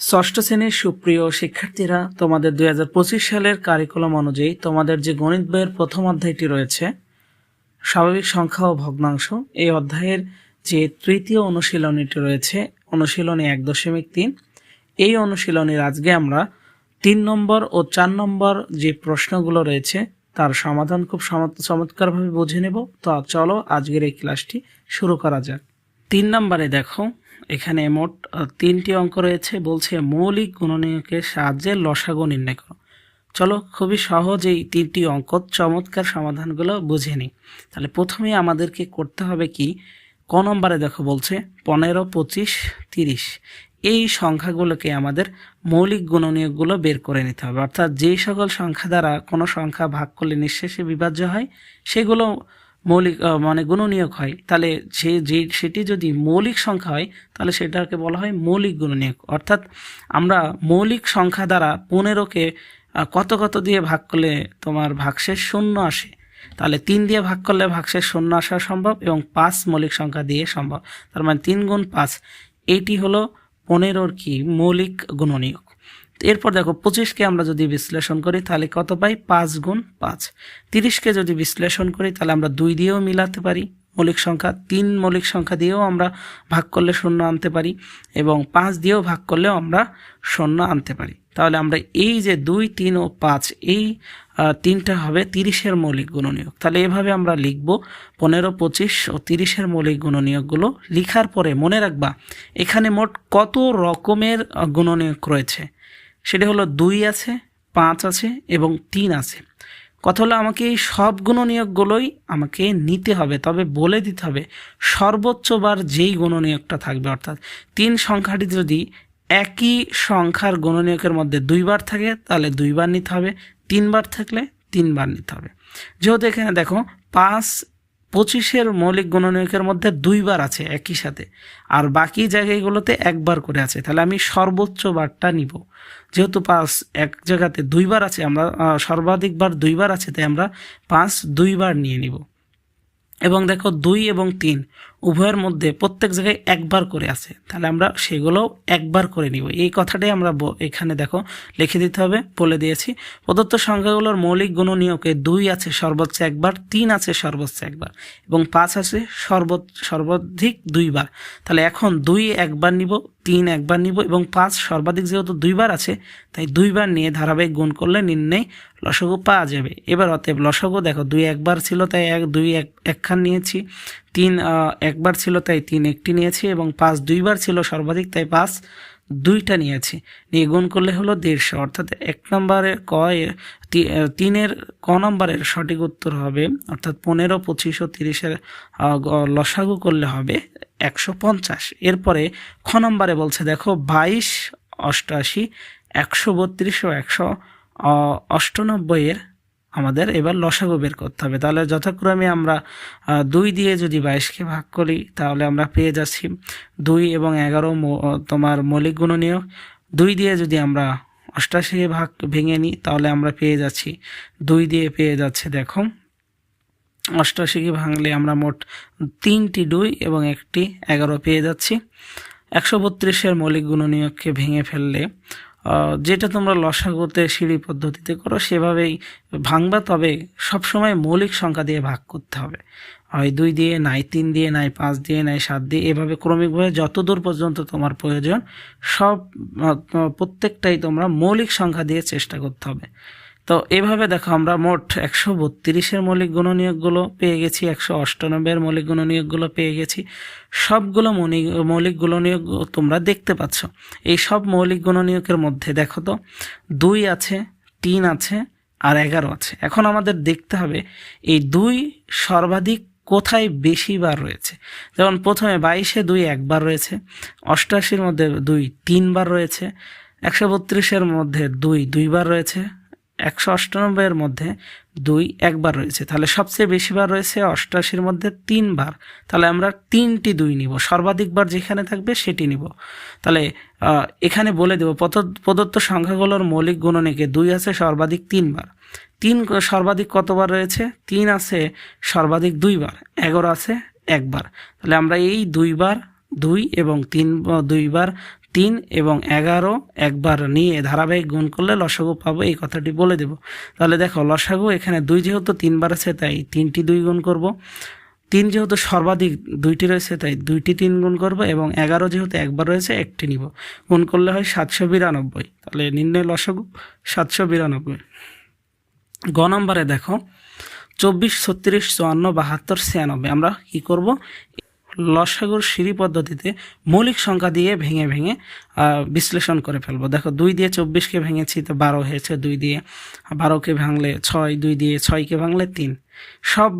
ষষ্ঠ শ্রেণির সুপ্রিয় শিক্ষার্থীরা, তোমাদের দু হাজার পঁচিশ সালের কারিকুলাম অনুযায়ী তোমাদের যে গণিত বইয়ের প্রথম অধ্যায়টি রয়েছে, স্বাভাবিক সংখ্যা ও ভগ্নাংশ, এই অধ্যায়ের যে তৃতীয় অনুশীলনীটি রয়েছে, অনুশীলনী এক দশমিক তিন, এই অনুশীলনীর আজকে আমরা তিন নম্বর ও চার নম্বর যে প্রশ্নগুলো রয়েছে, তার সমাধান খুব চমৎ- চমৎকারভাবে বুঝে নেব। তো চলো আজকের এই ক্লাসটি শুরু করা যাক। তিন নম্বরে দেখো এখানে মোট তিনটি অঙ্ক রয়েছে। বলছে, মৌলিক গুণনীয়কের সাহায্যে লসাগু নির্ণয় করো। চলো, খুবই সহজ এই তিনটি অঙ্ক, চমৎকার সমাধানগুলো বুঝে নিই। তাহলে প্রথমে আমাদেরকে করতে হবে কি? ক নম্বরে দেখো বলছে, পনেরো, পঁচিশ, তিরিশ। এই সংখ্যাগুলোকে আমাদের মৌলিক গুণনীয়কগুলো বের করে নিতে হবে। অর্থাৎ যেই সকল সংখ্যা দ্বারা কোনো সংখ্যা ভাগ করলে নিঃশেষে বিভাজ্য হয়, সেগুলো মৌলিক মানে গুণনীয়ক হয়, তাহলে সে যে, সেটি যদি মৌলিক সংখ্যা হয়, তাহলে সেটাকে বলা হয় মৌলিক গুণনীয়ক। অর্থাৎ আমরা মৌলিক সংখ্যা দ্বারা পনেরোকে কত কত দিয়ে ভাগ করলে তোমার ভাগশেষ শূন্য আসে? তাহলে তিন দিয়ে ভাগ করলে ভাগশেষ শূন্য আসা সম্ভব এবং পাঁচ মৌলিক সংখ্যা দিয়ে সম্ভব। তার মানে তিন গুণ পাঁচ এইটি হলো পনেরোর কি মৌলিক গুণনীয়ক। এরপর দেখো পঁচিশকে আমরা যদি বিশ্লেষণ করি, তাহলে কত পাই? পাঁচ গুণ পাঁচ। তিরিশকে যদি বিশ্লেষণ করি, তাহলে আমরা দুই দিয়েও মিলাতে পারি। মৌলিক সংখ্যা, তিন মৌলিক সংখ্যা দিয়েও আমরা ভাগ করলে শূন্য আনতে পারি এবং পাঁচ দিয়েও ভাগ করলেও আমরা শূন্য আনতে পারি। তাহলে আমরা এই যে দুই, তিন ও পাঁচ, এই তিনটা হবে তিরিশের মৌলিক গুণনীয়ক। তাহলে এভাবে আমরা লিখব, পনেরো, পঁচিশ ও তিরিশের মৌলিক গুণনীয়কগুলো লিখার পরে মনে রাখবা, এখানে মোট কত রকমের গুণনীয়ক রয়েছে। সেটা হলো দুই আছে, পাঁচ আছে এবং তিন আছে। কথা হলো আমাকে এই সব গুণনীয়কগুলোই আমাকে নিতে হবে, তবে বলে দিতে হবে সর্বোচ্চবার যেই গুণনীয়কটা থাকবে, অর্থাৎ তিন সংখ্যাটি যদি একই সংখ্যার গুণনীয়কের মধ্যে দুইবার থাকে, তাহলে দুইবার নিতে হবে তিনবার থাকলে তিনবার নিতে হবে। যেহেতু এখানে দেখো পাঁচ পঁচিশের মৌলিক গণনীয়কের মধ্যে দুইবার আছে একই সাথে। আর বাকি জায়গাগুলোতে একবার করে আছে। তাহলে আমি সর্বোচ্চ বারটা নিব। যেহেতু পাঁচ এক জায়গাতে দুইবার আছে, আমরা সর্বাধিকবার দুইবার আছে, তাই আমরা পাঁচ দুইবার নিয়ে নিব। এবং দেখো দুই এবং তিন উভয়ের মধ্যে প্রত্যেক জায়গায় একবার করে আছে। তাহলে আমরা সেগুলোও একবার করে নিব। এই কথাটাই আমরা এখানে দেখো লিখে দিতে হবে, বলে দিয়েছি। প্রদত্ত সংখ্যাগুলোর মৌলিক গুণ গুণনীয়কে দুই আছে, সর্বোচ্চ একবার, তিন আছে, সর্বোচ্চ একবার, এবং পাঁচ আছে সর্ব সর্বাধিক দুইবার। তাহলে এখন দুই একবার নিব, তিন একবার নিব, এবং পাঁচ সর্বাধিক যেহেতু দুইবার আছে, তাই দুইবার নিয়ে ধারাবাহিক গুণ করলে নির্ণয় লসগু পাওয়া যাবে। এবার অতএব লসগু দেখো, দুই একবার ছিল, তাই এক দুই এক একখান নিয়েছি। তিন একবার ছিল তাই তিন একটি নিয়েছি এবং পাঁচ দুইবার ছিল সর্বাধিক তাই পাঁচ দুইটা নিয়েছি। নিয়ে গুণ করলে হলো দেড়শো। অর্থাৎ এক নম্বরের ক এর তি- তিনের ক নম্বরের সঠিক উত্তর হবে, অর্থাৎ পনেরো, পঁচিশ ও তিরিশের লসাগু করলে হবে একশো পঞ্চাশ। এরপরে খ নম্বরে বলছে, দেখো বাইশ অষ্টআশি একশো বত্রিশ ও একশো অষ্টানব্বইয়ের আমাদের এবার লসাগু বের করতে হবে। তাহলে যথাক্রমে আমরা দুই দিয়ে যদি বাইশকে ভাগ করি, তাহলে আমরা পেয়ে যাচ্ছি দুই এবং এগারো তোমার মৌলিক গুণনীয়ক। দুই দিয়ে যদি আমরা অষ্টাশি ভাগ ভেঙে নিই, তাহলে আমরা পেয়ে যাচ্ছি, দুই দিয়ে পেয়ে যাচ্ছে দেখো, অষ্টাশিকে ভাঙলে আমরা মোট তিনটি দুই এবং একটি এগারো পেয়ে যাচ্ছি। একশো বত্রিশের মৌলিক গুণনীয়ককে ভেঙে ফেললে যেটা তোমরা লসাগুতে, সিঁড়ি পদ্ধতিতে করো, সেভাবেই ভাঙবা, তবে সবসময় মৌলিক সংখ্যা দিয়ে ভাগ করতে হবে। হয় দুই দিয়ে, নাই তিন দিয়ে, নাই পাঁচ দিয়ে, নাই সাত দিয়ে, এভাবে ক্রমিকভাবে যত দূর পর্যন্ত তোমার প্রয়োজন, সব প্রত্যেকটাই তোমরা মৌলিক সংখ্যা দিয়ে চেষ্টা করতে হবে। তো এভাবে দেখো আমরা মোট একশো বত্রিশের মৌলিক গুণনীয়কগুলো পেয়ে গেছি, একশো অষ্টানব্বইয়ের মৌলিক গুণনীয়কগুলো পেয়ে গেছি। সবগুলো মৌলিক মৌলিক গুণনীয়ক তোমরা দেখতে পাচ্ছ। এই সব মৌলিক গুণনীয়কের মধ্যে দেখো তো, দুই আছে, তিন আছে আর এগারো আছে। এখন আমাদের দেখতে হবে এই দুই সর্বাধিক কোথায় বেশিবার রয়েছে। যেমন প্রথমে বাইশে দুই একবার রয়েছে, অষ্টাশির মধ্যে দুই তিনবার রয়েছে, একশো বত্রিশের মধ্যে দুই দুইবার রয়েছে একশো অষ্টানব্বইয়ের মধ্যে দুই একবার রয়েছে। তাহলে সবচেয়ে বেশিবার রয়েছে অষ্টাশির মধ্যে তিনবার তাহলে আমরা তিনটি দুই নিব। সর্বাধিকবার যেখানে থাকবে সেটি নিব। তাহলে এখানে বলে দেব প্রদত্ত- সংখ্যাগুলোর মৌলিক গুণনীকে দুই আছে, সর্বাধিক তিনবার তিন সর্বাধিক কতবার রয়েছে? তিন আছে, সর্বাধিক দুইবার এগারো আছে একবার তাহলে আমরা এই দুইবার দুই এবং তিন দুইবার তিন এবং এগারো একবার নিয়ে ধারাবাহিক গুণ করলে লসাগু পাবো, এই কথাটি বলে দেব। তাহলে দেখো, লসাগু এখানে দুই যেহেতু তিনবার আছে, তাই তিনটি দুই গুণ করব। তিন যেহেতু সর্বাধিক দুইটি রয়েছে, তাই দুইটি তিন গুণ করব এবং এগারো যেহেতু একবার রয়েছে, একটি নিব। গুণ করলে হয় সাতশো বিরানব্বই। তাহলে নির্ণয় লসাগু, সাতশো বিরানব্বই। গ নম্বরে দেখো, চব্বিশ, ছত্রিশ, চুয়ান্ন, বাহাত্তর, ছিয়ানব্বই। আমরা কি করব? লসাগুর সিঁড়ি পদ্ধতিতে মৌলিক সংখ্যা দিয়ে ভেঙে ভেঙে বিশ্লেষণ করে ফেলব। দেখো, দুই দিয়ে চব্বিশকে ভেঙেছি, তো বারো হয়েছে দুই দিয়ে। বারোকে ভাঙলে ছয়, দুই দিয়ে ছয়কে ভাঙলে তিন। সব,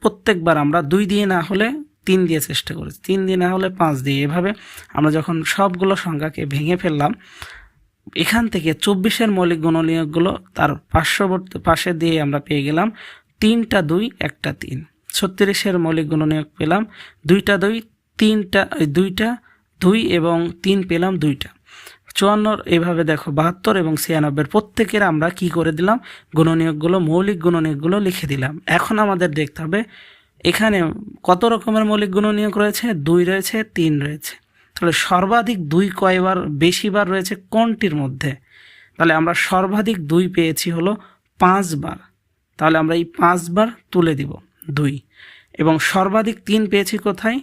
প্রত্যেকবার আমরা দুই দিয়ে না হলে তিন দিয়ে চেষ্টা করেছি। তিন দিয়ে না হলে পাঁচ দিয়ে। এভাবে আমরা যখন সবগুলো সংখ্যাকে ভেঙে ফেললাম, এখান থেকে চব্বিশের মৌলিক গুণনীয়কগুলো তার পার্শ্ববর্তী পাশে দিয়ে আমরা পেয়ে গেলাম তিনটা দুই, একটা তিন। ছত্রিশের মৌলিক গুণনীয়ক পেলাম। দুইটা দুই, তিনটা দুইটা দুই এবং তিন পেলাম দুইটা। চুয়ান্নর এইভাবে দেখো, বাহাত্তর এবং ছিয়ানব্বইয়ের প্রত্যেকের আমরা কি করে দিলাম? গুণনীয়কগুলো, মৌলিক গুণনীয়কগুলো লিখে দিলাম। এখন আমাদের দেখতে হবে, এখানে কত রকমের মৌলিক গুণনীয়ক রয়েছে? দুই রয়েছে, তিন রয়েছে। তাহলে সর্বাধিক দুই কয়বার, বেশিবার রয়েছে কোনটির মধ্যে? তাহলে আমরা সর্বাধিক দুই পেয়েছি হলো পাঁচবার। তাহলে আমরা এই পাঁচবার তুলে দিব। দুই। এবং সর্বাধিক তিন পেয়েছি কোথায়?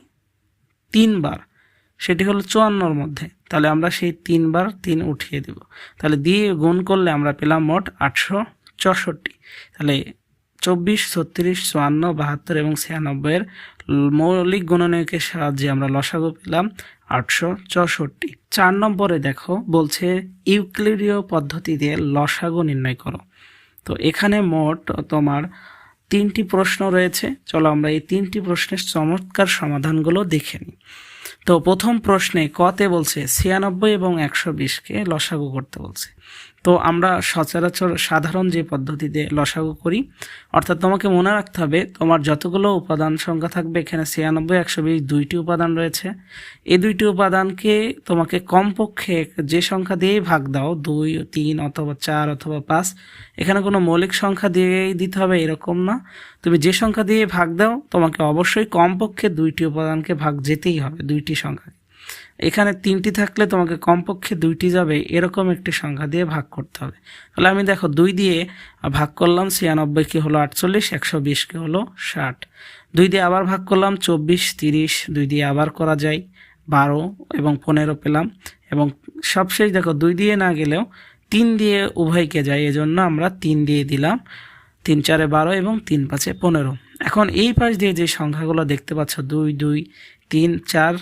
তিনবার। সেটি হলো চুয়ান্নর মধ্যে। তাহলে আমরা সেই তিনবার তিন উঠিয়ে দেব। তাহলে দিয়ে গুণ করলে আমরা পেলাম মোট আটশো চৌষট্টি। তাহলে চব্বিশ, ছত্রিশ, চুয়ান্ন, বাহাত্তর এবং ছিয়ানব্বইয়ের মৌলিক গুণনীয়কের সাহায্যে আমরা লসাগু পেলাম আটশো চৌষট্টি। চার নম্বরে দেখো, বলছে ইউক্লিডীয় পদ্ধতিতে লসাগু নির্ণয় করো। তো এখানে মোট তোমার তিনটি প্রশ্ন রয়েছে। চলো আমরা এই তিনটি প্রশ্নের চমৎকার সমাধানগুলো দেখে নিই। তো প্রথম প্রশ্নে কতে বলছে ছিয়ানব্বই এবং একশো বিশকে লসাগু করতে বলছে। তো আমরা সচরাচর সাধারণ যে পদ্ধতিতে লসাগু করি, অর্থাৎ তোমাকে মনে রাখতে হবে, তোমার যতগুলো উপাদান সংখ্যা থাকবে, এখানে ছিয়ানব্বই, একশো বিশ দুইটি উপাদান রয়েছে। এই দুইটি উপাদানকে তোমাকে কমপক্ষে যে সংখ্যা দিয়েই ভাগ দাও, দুই, তিন, অথবা চার, অথবা পাঁচ, এখানে কোনো মৌলিক সংখ্যা দিয়েই দিতে হবে এরকম না। তুমি যে সংখ্যা দিয়ে ভাগ দাও, তোমাকে অবশ্যই কমপক্ষে দুইটি উপাদানকে ভাগ যেতেই হবে, দুইটি সংখ্যা এখানে তিনটি থাকলে তোমাকে কমপক্ষে দুইটি যাবে, এরকম একটি সংখ্যা দিয়ে ভাগ করতে হবে। তাহলে আমি দেখো, দুই দিয়ে ভাগ করলাম ছিয়ানব্বইকে হলো আটচল্লিশ, একশো বিশকে হলো ষাট। দুই দিয়ে আবার ভাগ করলাম, চব্বিশ, তিরিশ, দুই দিয়ে আবার করা যায়, বারো এবং পনেরো পেলাম। এবং সবশেষ দেখো, দুই দিয়ে না গেলেও তিন দিয়ে উভয়কে যায়, এজন্য আমরা তিন দিয়ে দিলাম, তিন চারে বারো এবং তিন পাঁচে পনেরো। এখন এই পাশ দিয়ে যে সংখ্যাগুলো দেখতে পাচ্ছ, দুই দুই, তিন, চার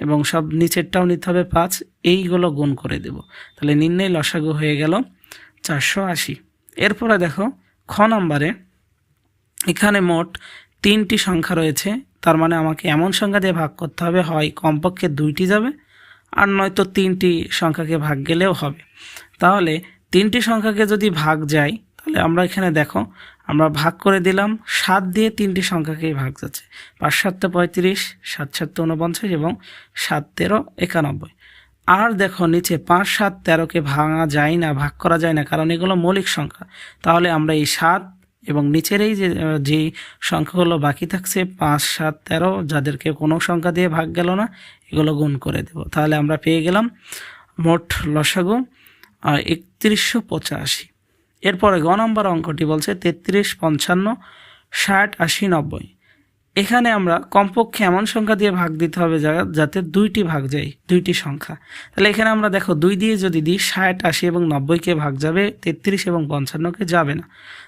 এবং সব নিচেরটাও নিতে হবে পাঁচ। এইগুলো গুণ করে দেব। তাহলে নির্ণয় লসাগু হয়ে গেল চারশো আশি। এরপরে দেখো, খ নম্বরে এখানে মোট তিনটি সংখ্যা রয়েছে। তার মানে আমাকে এমন সংখ্যা দিয়ে ভাগ করতে হবে, হয় কমপক্ষে দুইটি যাবে, আর নয়তো তিনটি সংখ্যাকে ভাগ গেলেও হবে। তাহলে তিনটি সংখ্যাকে যদি ভাগ যায়, তাহলে আমরা এখানে দেখো আমরা ভাগ করে দিলাম সাত দিয়ে তিনটি সংখ্যাকেই ভাগ যাচ্ছে। পাঁচ সাতটা পঁয়ত্রিশ, সাত সাতটা উনপঞ্চাশ এবং সাত তেরো একানব্বই। আর দেখো নিচে পাঁচ, সাত, তেরোকে ভাঙা যায় না, ভাগ করা যায় না, কারণ এগুলো মৌলিক সংখ্যা। তাহলে আমরা এই সাত এবং নিচের এই যে যেই সংখ্যাগুলো বাকি থাকছে, পাঁচ, সাত, তেরো, যাদেরকে কোনো সংখ্যা দিয়ে ভাগ গেল না, এগুলো গুণ করে দেব। তাহলে আমরা পেয়ে গেলাম মোট লসাগু একত্রিশশো পঁচাশি। এরপরে গ নম্বর অঙ্কটি বলছে তেত্রিশ, পঞ্চান্ন, ষাট, আশি, নব্বই। এখানে আমরা কমপক্ষে এমন সংখ্যা দিয়ে ভাগ দিতে হবে যাতে দুইটি ভাগ যায়, দুইটি সংখ্যা। তাহলে এখানে আমরা দেখো দুই দিয়ে যদি দিই, ষাট, আশি এবং নব্বইকে ভাগ যাবে, তেত্রিশ এবং পঞ্চান্নকে যাবে না।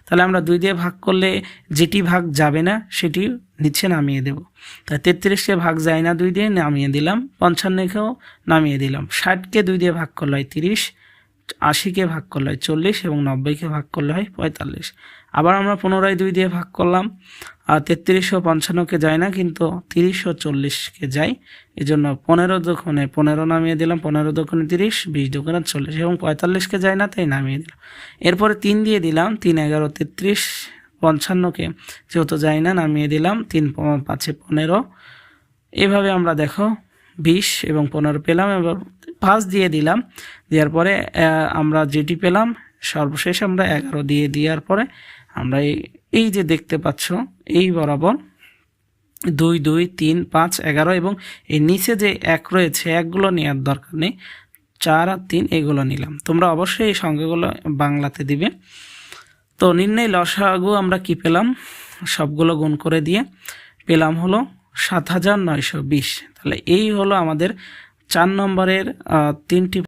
তাহলে আমরা দুই দিয়ে ভাগ করলে যেটি ভাগ যাবে না, সেটি নিচে নামিয়ে দেব। তাই তেত্রিশকে ভাগ যায় না দুই দিয়ে, নামিয়ে দিলাম। পঞ্চান্নকেও নামিয়ে দিলাম। ষাটকে দুই দিয়ে ভাগ করলে তিরিশ। আশিকে ভাগ করলে হয় চল্লিশ এবং নব্বইকে ভাগ করলে হয় পঁয়তাল্লিশ। আবার আমরা পুনরায় দুই দিয়ে ভাগ করলাম। আর তেত্রিশ ও পঞ্চান্নকে যায় না, কিন্তু তিরিশশো চল্লিশকে যায়। এই জন্য পনেরো দোকানে পনেরো নামিয়ে দিলাম। পনেরো দোকানে তিরিশ, বিশ দোকানে চল্লিশ এবং পঁয়তাল্লিশকে যায় না, তাই নামিয়ে দিলাম। এরপরে তিন দিয়ে দিলাম, তিন, এগারো, তেত্রিশ, পঞ্চান্নকে যেহেতু যায় না, নামিয়ে দিলাম। তিন পাঁচে পনেরো। এভাবে আমরা দেখো, বিশ এবং পনেরো পেলাম। এবং পাঁচ দিয়ে দিলাম। দেওয়ার পরে আমরা যেটি পেলাম, সর্বশেষ আমরা এগারো দিয়ে দেওয়ার পরে আমরা এই যে দেখতে পাচ্ছ, এই বরাবর দুই দুই, তিন, পাঁচ, এগারো এবং এই নিচে যে এক রয়েছে, একগুলো নেওয়ার দরকার নেই। চার আর তিন, এগুলো নিলাম। তোমরা অবশ্যই এই সংখ্যাগুলো বাংলাতে দিবে। তো নির্ণয় লসাগু আমরা কি পেলাম? সবগুলো গুণ করে দিয়ে পেলাম হলো সাত হাজার নয়শো বিশ। তাহলে এই হলো আমাদের চার নম্বরের তিনটি